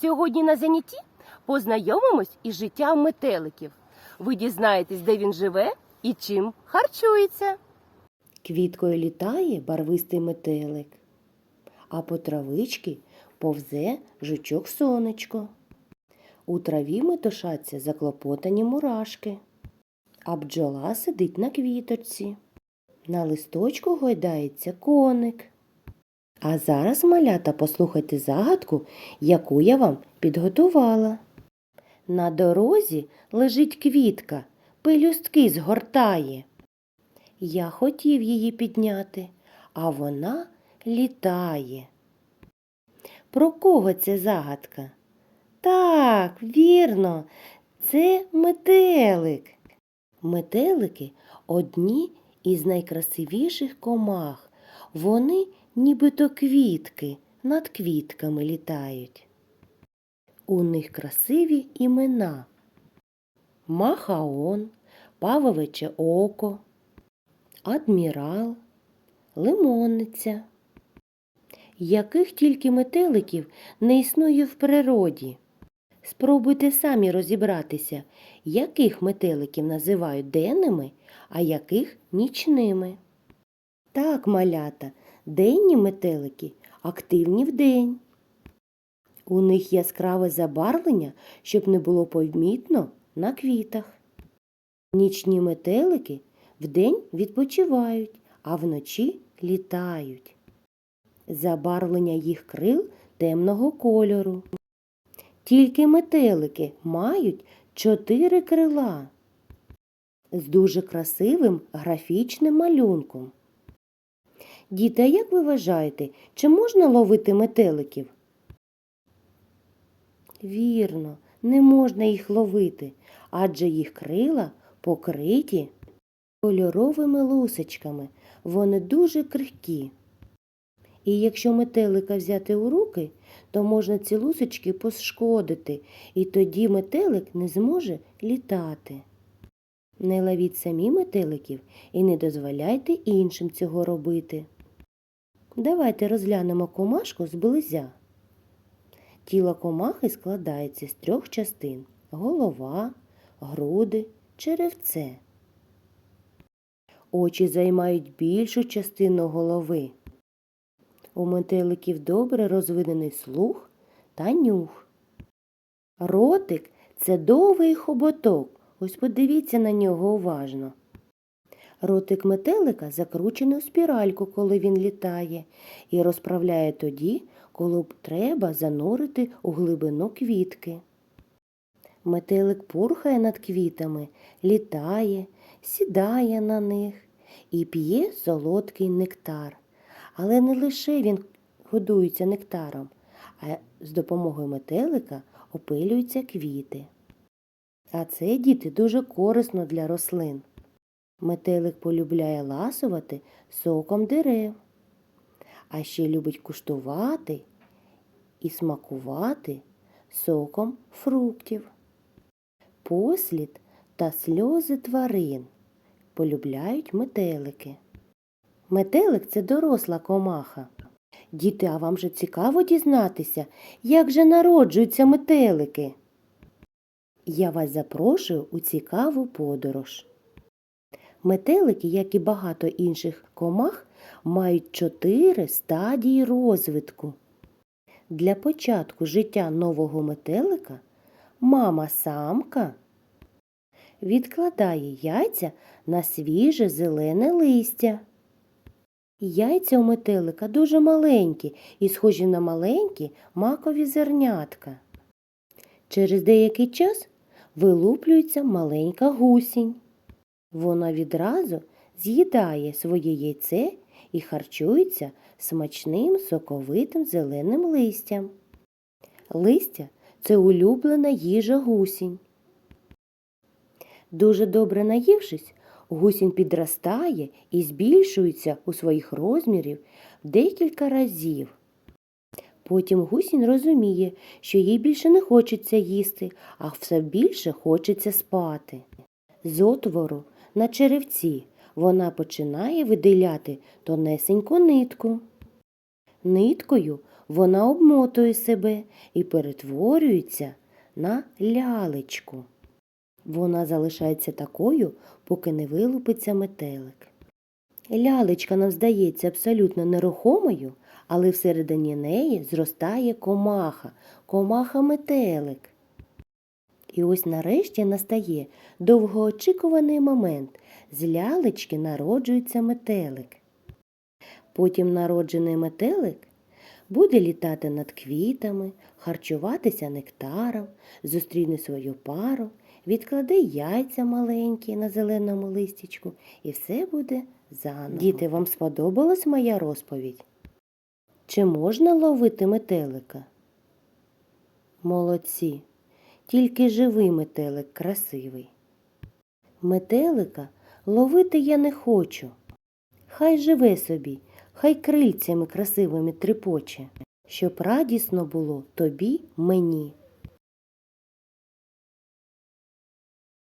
Сьогодні на занятті познайомимось із життям метеликів. Ви дізнаєтесь, де він живе і чим харчується. Квіткою літає барвистий метелик, а по травички повзе жучок сонечко. У траві метушаться заклопотані мурашки, а бджола сидить на квіточці. На листочку гойдається коник. А зараз, малята, послухайте загадку, яку я вам підготувала. На дорозі лежить квітка, пелюстки згортає. Я хотів її підняти, а вона літає. Про кого це загадка? Так, вірно, це метелик. Метелики одні із найкрасивіших комах. Вони нібито квітки над квітками літають. У них красиві імена Махаон, Павовиче око, Адмірал, Лимонниця. Яких тільки метеликів не існує в природі. Спробуйте самі розібратися, яких метеликів називають денними, а яких нічними. Так, малята, денні метелики активні вдень. У них яскраве забарвлення, щоб не було помітно на квітах. Нічні метелики вдень відпочивають, а вночі літають. Забарвлення їх крил темного кольору. Тільки метелики мають чотири крила з дуже красивим графічним малюнком. Діти, а як ви вважаєте, чи можна ловити метеликів? Вірно, не можна їх ловити, адже їх крила покриті кольоровими лусочками. Вони дуже крихкі. І якщо метелика взяти у руки, то можна ці лусочки пошкодити, і тоді метелик не зможе літати. Не ловіть самі метеликів і не дозволяйте іншим цього робити. Давайте розглянемо комашку зблизя. Тіло комахи складається з трьох частин голова, груди, черевце. Очі займають більшу частину голови. У метеликів добре розвинений слух та нюх. Ротик це довгий хоботок. Ось подивіться на нього уважно. Ротик метелика закручений у спіральку, коли він літає, і розправляє тоді, коли б треба занурити у глибину квітки. Метелик пурхає над квітами, літає, сідає на них і п'є солодкий нектар. Але не лише він годується нектаром, а з допомогою метелика опилюються квіти. А це, діти, дуже корисно для рослин. Метелик полюбляє ласувати соком дерев, а ще любить куштувати і смакувати соком фруктів. Послід та сльози тварин полюбляють метелики. Метелик це доросла комаха. Діти, а вам же цікаво дізнатися, як же народжуються метелики? Я вас запрошую у цікаву подорож. Метелики, як і багато інших комах, мають чотири стадії розвитку. Для початку життя нового метелика мама самка відкладає яйця на свіже зелене листя. Яйця у метелика дуже маленькі і схожі на маленькі макові зернятка. Через деякий час вилуплюється маленька гусінь. Вона відразу з'їдає своє яйце і харчується смачним соковитим зеленим листям. Листя це улюблена їжа гусінь. Дуже добре наївшись, гусінь підростає і збільшується у своїх розмірів декілька разів. Потім гусінь розуміє, що їй більше не хочеться їсти, а все більше хочеться спати. З отвору на черевці вона починає виділяти тонесеньку нитку. Ниткою вона обмотує себе і перетворюється на лялечку. Вона залишається такою, поки не вилупиться метелик. Лялечка нам здається абсолютно нерухомою, але всередині неї зростає комаха, комаха-метелик. І ось нарешті настає довгоочікуваний момент. З лялечки народжується метелик. Потім народжений метелик буде літати над квітами, харчуватися нектаром, зустріне свою пару, відкладе яйця маленькі на зеленому листячку, і все буде заново. Діти, вам сподобалась моя розповідь? Чи можна ловити метелика? Молодці. Тільки живий метелик красивий. Метелика ловити я не хочу. Хай живе собі, хай крильцями красивими тріпоче, щоб радісно було тобі мені.